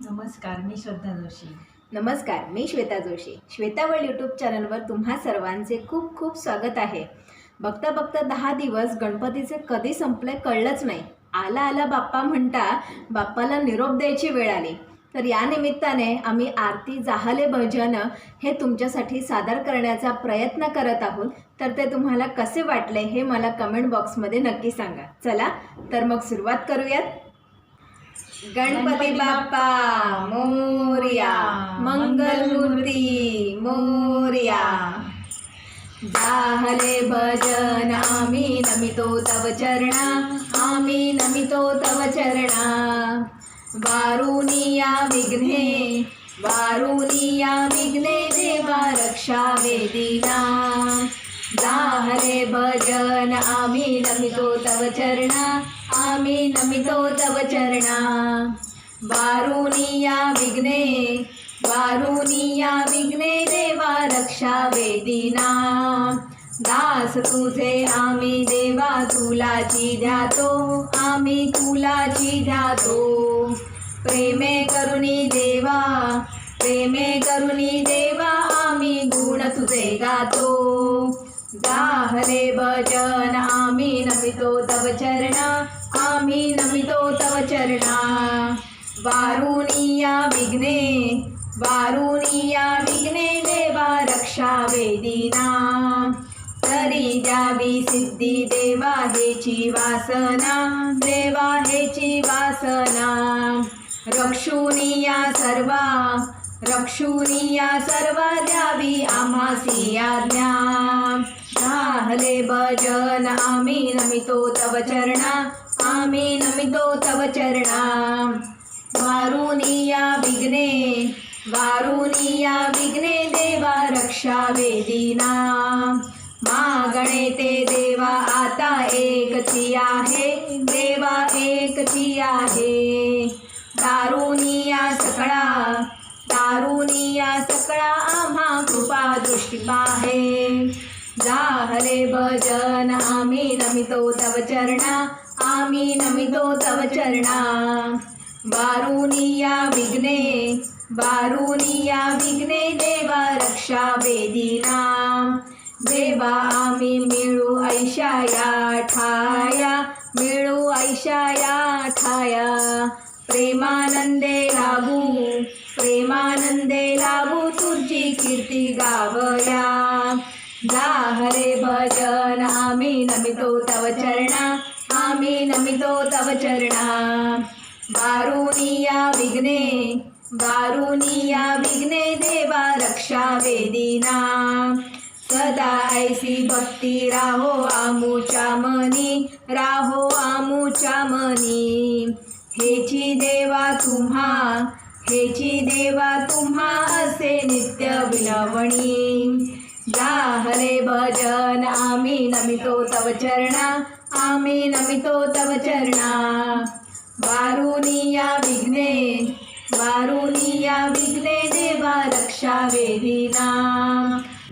नमस्कार मी श्रद्धा जोशी. नमस्कार मी श्वेता जोशी. श्वेतावळ यूट्यूब चॅनलवर तुम्हा सर्वांचे खूप खूप स्वागत आहे. बघता बघता दहा दिवस गणपतीचे कधी संपले कळलंच नाही. आला आला बाप्पा म्हणता बाप्पाला निरोप द्यायची वेळ आली. तर या निमित्ताने आम्ही आरती जाहले भजन हे तुमच्यासाठी सादर करण्याचा प्रयत्न करत आहोत. तर ते तुम्हाला कसे वाटले हे मला कमेंट बॉक्समध्ये नक्की सांगा. चला तर मग सुरुवात करूयात. गणपती बाप्पा मोर्या मंगलमूर्ती मोर्या. जाहले भजन आम्ही नमितो तव चरणा आम्ही नमितो तव चरणा. वारुनिया विघ्ने वारुनिया विघ्ने देवा रक्षा वेदिना जाहले भजन आम्ही नमितो तव चरणा आम्ही नमितो तव चरणा। वारुणीया विघ्ने वारुणीया विघ्ने देवा रक्षा वेदिना। दास तुझे आम्ही देवा तुलाची ध्यातो आम्ही तुलाची ध्यातो। प्रेमे करुणी देवा प्रेमे करुणी देवा आम्ही गुण तुझे गातो। जाहले भजन आम्ही नमितो तव चरणा। स्वामी नमितो तव चरणा वारुणीया विघ्ने वारुनिया विघ्ने देवा रक्षा वेदिना. तरी द्यावी सिद्धी देवा हेची वासना देवा हेची वासना. रक्षुनिया सर्वा रक्षुनिया सर्वा द्यावी आम्हासी आज्ञा. राहले भजन आम्ही नमितो तव चरणा आम्ही नमितो तव चरणा। वारुणीया विघ्ने वारुनिया विघ्ने देवा रक्षा वेदिना। मागणे ते देवा आता एकची आहे देवा एकची आहे। दारुनिया सकळा दारुनिया सकळा आम्हा कृपा दृष्टी पाहे जाहले भजन आम्ही नमितो तव चरणा आम्ही नमितो तव चरणा। वारुनिया विघ्ने वारुनिया विघ्ने देवा रक्षा वेदिना। देवा आम्ही मिळू ऐशाया ठाया मिळू ऐशाया ठाया। प्रेमानंदे लाभू प्रेमानंदे लाभू तुझी कीर्ती गावया। जा हरे भजन आम्ही नमितो तव चरणा। आम्ही नमितो तव चरणा। बारुनिया विघ्ने बारुनिया विघ्ने देवा रक्षा वेदिना। सदा ऐसी भक्ती राहो आमूच्या मनी राहो आमूच्या मनी। हेची देवा तुम्हा हेची देवा तुम्हा असे नित्य विलवणी। जाहले भजन आम्ही नमितो तव चरणा। आम्ही नमितो तव चरणा. वारुनिया विघ्ने वारुनिया विघ्ने देवा रक्षा वेदिना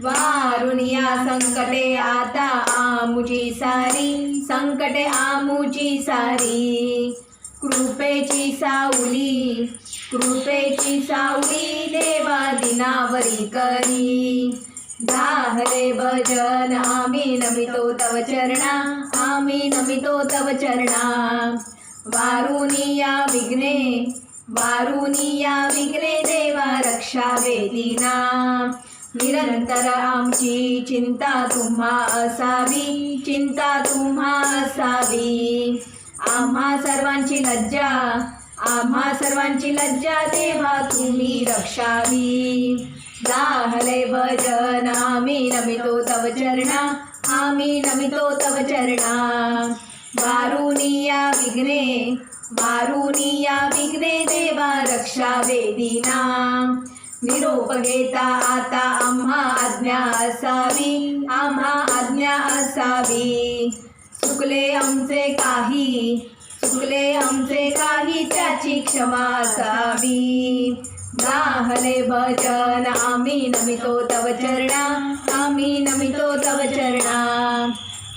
वारुनिया संकटे आता आमुची सारी संकटे आमुची सारी. कृपेची सावली कृपेची सावली देवा दिनावरी करी. जाहले भजन आम्ही नमितो तव चरणा आम्ही नमितो तव चरणा. वारुनिया विघ्ने वारुनिया विघ्ने देवा रक्षा वेदिना निरंतर आमची चिंता तुम्हा असावी चिंता तुम्हा असावी. आम्हा सर्वांची लज्जा आम्हा सर्वांची लज्जा देवा तुम्ही रक्षावी. गाहले भजन आम्ही नमितो तव चरणा आम्ही नमितो तव चरणा. वारुनिया विघ्ने वारुनिया विघ्ने देवा रक्षा वेदिना. निरोप घेता आता आम्हा आज्ञा असावी आम्हा आज्ञा असावी. चुकले आमचे काही चुकले आमचे काही त्याची क्षमा असावी. गाहले भजन आम्ही नमितो तव चरणा आम्ही नमितो तव चरणा.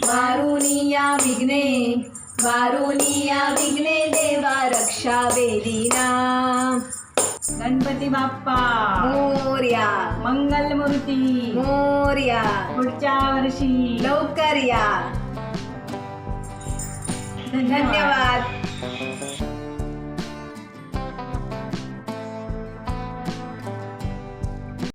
वारुनिया विघ्ने वारुनिया विघ्ने देवा रक्षा वेदिना. गणपती बाप्पा मोर्या. मंगलमूर्ती मोर्या. पुढच्या वर्षी. लवकर या. धन्यवाद.